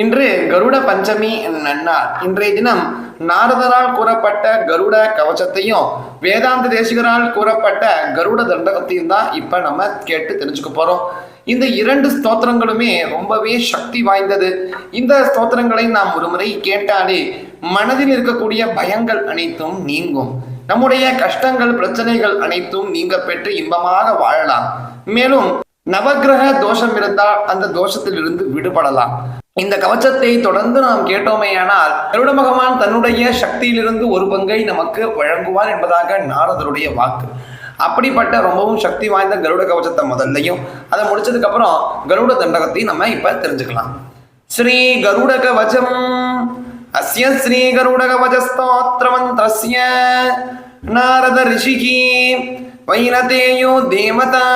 இன்று கருட பஞ்சமி நன்னார் இன்றைய தினம் நாரதரால் கூறப்பட்ட கருட கவசத்தையும் வேதாந்த தேசிகரால் கூறப்பட்ட கருட தண்டகத்தையும் தான் இப்ப நம்ம கேட்டு தெரிஞ்சுக்க போறோம். இந்த இரண்டு ஸ்தோத்திரங்களுமே ரொம்பவே சக்தி வாய்ந்தது. இந்த ஸ்தோத்திரங்களை நாம் ஒருமுறை கேட்டாலே மனதில் இருக்கக்கூடிய பயங்கள் அனைத்தும் நீங்கும். நம்முடைய கஷ்டங்கள் பிரச்சனைகள் அனைத்தும் நீங்க பெற்று இன்பமாக வாழலாம். மேலும் நவக்கிரக தோஷம் இருந்தால் அந்த தோஷத்திலிருந்து விடுபடலாம். இந்த கவச்சத்தை தொடர்ந்து நாம் கேட்டோமேயானால் கருட பகவான் தன்னுடைய சக்தியிலிருந்து ஒரு பங்கை நமக்கு வழங்குவார் என்பதாக நாரதருடைய வாக்கு. அப்படிப்பட்ட ரொம்பவும் சக்தி வாய்ந்த கருட கவச்சத்தை முதல்லையும் அதை முடிச்சதுக்கு அப்புறம் கருட தண்டகத்தையும் நம்ம இப்ப தெரிஞ்சுக்கலாம். ஸ்ரீ கருட கவச்சம். அஸ்ய ஸ்ரீ கருட கவச்ச ஸ்தோத்திர மந்திரஸ்ய நாரத ரிஷிகி. வைனதேயோ தேவதா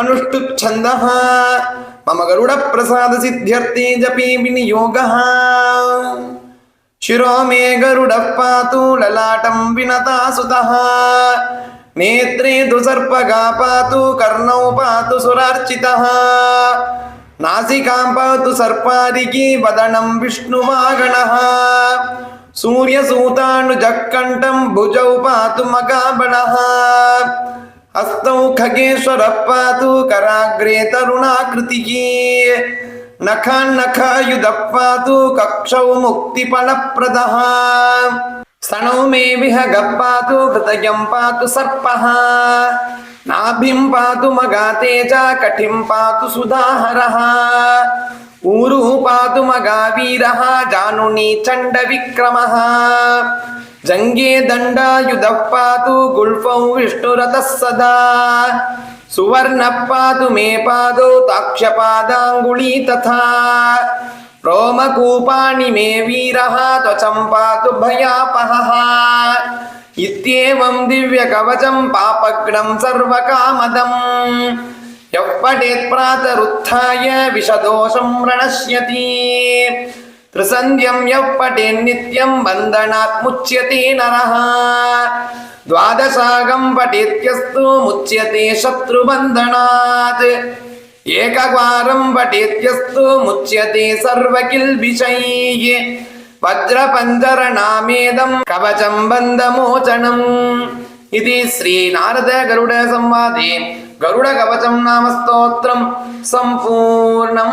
அனுஷ்டு ಮಮ ಗರುಡ ಪ್ರಸಾದ ಸಿದ್ಧ್ಯರ್ಥಿ ಜಪಿ ವಿನಿಯೋಗ ಶಿರೋ ಮೇ ಗರುಡ ಪಾತು ಲಲಾಟಂ ವಿನತಾ ಸುತಃ ನೇತ್ರೇ ದುಸರ್ಪಗಾ ಪಾತು ಕರ್ಣೌ ಪಾತು ಸುರಾರ್ಚಿತ ನಾಸಿಕಾಂ ಪಾತು ಸರ್ಪಾರಿಗಿ ವದನಂ ವಿಷ್ಣುವಾಗಣಃ ಸೂರ್ಯಸೂತಾನುಜಕ್ಕಂಠಂ ಭುಜೌ ಪಾತು ಮಗಾಬಣ ಅಸ್ತೌ ಹಸ್ತೌ ಖಗೇಶ್ವರಪ್ಪಾತು ಕರಾಗ್ರೇ ತರುಣಾಕೃತಿಯೇ. ನಖಾನ್ನಖಾಯುಧಪ್ಪಾತು ಕಕ್ಷೌ ಮುಕ್ತಿ ಫಲಪ್ರದ. ಸಣೌ ಮೇ ವಿಹ ಗಪ್ಪಾತು ಹೃದಯಂ ಪಾತು ಸರ್ಪಃ. ನಾಭಿಂ ಪಾತು ಮಗಾತೇಜ ಕಠಿಂ ಪಾತು ಸುಧಾಹರಃ. ಊರು ಪಾತು ಮಗ ವೀರ ಜಾನುನಿ ಚಂಡ ವಿಕ್ರಮಃ जङ्गे दण्डायुधः पातु गुल्फौ विष्णुरथः सदा सुवर्णः पातु मे पादौ ताक्ष्यपादाङ्गुली तथा रोमकूपाणि मे वीरः त्वचं पातु भयापहः इत्येवं दिव्यकवचं पापग्नं सर्वकामदम् यः पठेत् प्रातरुत्थाय विषदोषं త్రిసంధ్యం యప్పటే నిత్యం బంధనాత్ ముచ్యతే నర ద్వాదశాగం పఠేత్యస్తు ముచ్యతే శత్రుబంధనాత్ ఏకవారం పఠేత్యస్తు ముచ్యతే సర్వకిల్ విషై వజ్రపంజరణామేదం కవచం బంధమోచనం ఇది శ్రీ నారద గరుడ సంవాదే గరుడ కవచం నామ స్తోత్రం సంపూర్ణం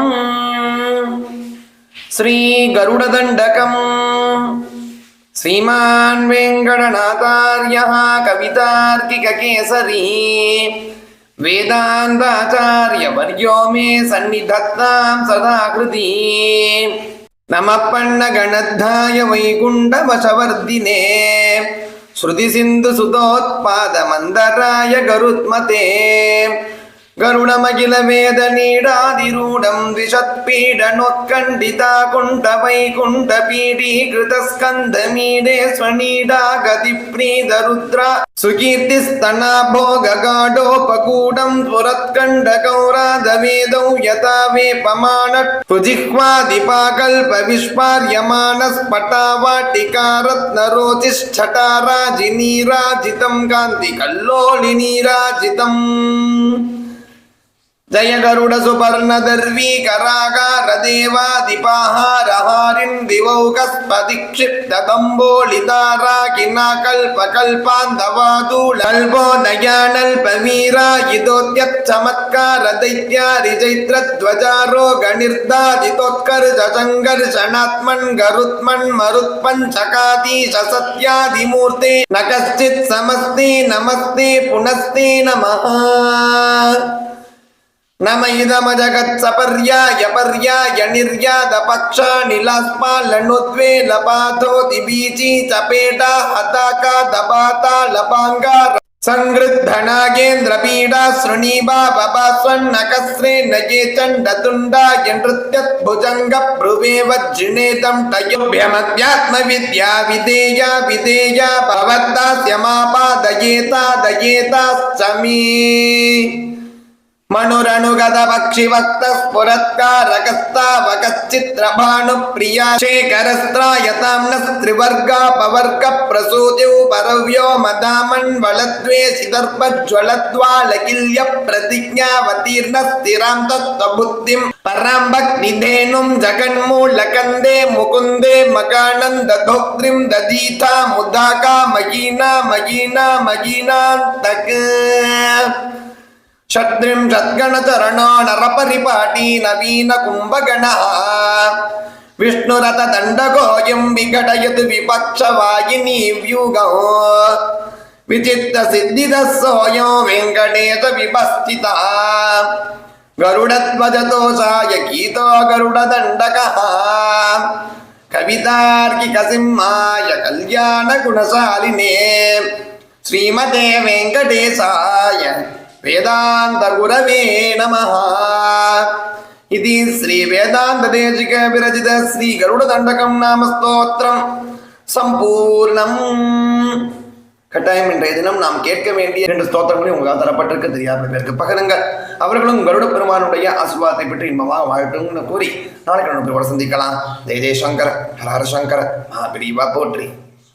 श्रीगरुडदण्डकम् श्रीमान् वेङ्कटनाथार्यः कवितार्किककेसरी वेदान्ताचार्यवर्यो मे सन्निधत्तां सदा कृती नमः पण्णगणद्धाय वैकुण्ठवशवर्धिने श्रुतिसिन्धुसुतोत्पादमन्दराय गरुत्मते ಗರುಡಮಗಿಲ ವೇದ ನೀಡಾದಿರೂಢಂ ದ್ವಿಷತ್ಪೀಡನೊತ್ಕಂಡಿತಾ ಕುಂಠ ವೈಕುಂಠ ಪೀಡೀಕೃತ ಸ್ಕಂದ ಮೀಡೆ ಸ್ವನೀಡಾ ಗತಿ ಪ್ರೀತ ರುದ್ರ ಸುಕೀರ್ತಿಸ್ತನ ಭೋಗ ಗಾಢೋಪಗೂಢಂ ತ್ವರತ್ಕಂಡ ಗೌರಾದ ವೇದೌ ಯಥಾ ವೇ ಪಮಾಣ ತ್ವಜಿಹ್ವಾದಿಪಾಕಲ್ಪ ವಿಶ್ವಾರ್ಯಮಾನ ಸ್ಫಟಾ ವಾಟಿಕಾ ರತ್ನ ರೋಚಿಷ್ಠಟಾ ರಾಜಿನೀರಾಜಿತಂ ಗಾಂಧಿ ಕಲ್ಲೋಳಿ ನೀರಾಜಿತಂ ஜய கருட சுபர்ண தர்வி கராகார தேவாதிபாஹாரஹாரின் திவௌகஸ்பதிக்ஷிப்ததம்போலிதாரா கினா கல்பகல்பாந்தவாதூலல்போ நயானல் பமீரா இதோத்யத் சமத்கார தைத்யா ரிஜைத்ரத்வஜாரோ கணிர்தாதிதோத்கர் சசங்கர் ஷணாத்மன் கருத்மன் மருத்மன் சகாதி சசத்யாதிமூர்த்தே நகஸ்சித் சமஸ்தே நமஸ்தே புனஸ்தே நமஹா நம இதம ஜகத் சபர்யாய பர்யாய நிர்யாத பக்ஷா நிலாஸ்மா லணுத்வே லபாதோ திபீஜி சபேடா ஹதாகா தபாதா லபாங்கா சங்கிருத்தனாகேந்திரபீடா ஸ்ருணீபா பபா ஸ்வன்னகஸ்ரே நகே சண்டதுண்டா என்றுத்யத் புஜங்க ப்ருவேவ ஜினேதம் டயோபியமத்யாத்ம வித்யா விதேயா விதேயா பவத்தாஸ்யமாபா தயேதா त्रिवर्गा पवर्ग प्रसूत्यौ परव्यो मदामण्वलद्वे सिदर्पज्वलद्वालकिल्य प्रतिज्ञावतीर्न स्थिरां तत्त्वबुद्धिं परां भक्तिधेनुं जगन्मूलकन्दे मुकुन्दे मगानन्दधोत्रीं दधीता मुदाका महीना महीना महीनान्तक षड्त्रिंशद्गणचरणो नरपरिपाटी नवीन कुम्भगणः विष्णुरथदण्डकोऽयं विघटयत् विपक्षवायिनी व्यूगौ विचित्तसिद्धिदः सोऽयो वेङ्कटेश विपस्थितः गरुडध्वजतोषाय गीतो गरुडदण्डकः कवितार्किकसिंहाय कल्याणगुणशालिने श्रीमते वेङ्कटेशाय वेदान्तगुरवे नमः इति श्रीवेदान्तदेशिकविरचित श्रीगरुडदण्डकं नाम स्तोत्रं சம்பூர்ணம் கட்டாயம் இன்றைய தினம் நாம் கேட்க வேண்டிய இரண்டு ஸ்தோத்திரங்களையும் உங்களால் தரப்பட்டிருக்க தெரியாத பேருக்கு பகருங்கள் அவர்களும் கருட பெருமானுடைய ஆசுவாதத்தை பற்றி இன்பமாக வாழட்டும்னு கூறி நாளைக்கு நம்ம போய் சந்திக்கலாம் ஜெய ஜெயசங்கர ஹர ஹர சங்கர மகாபிரிவா போற்றி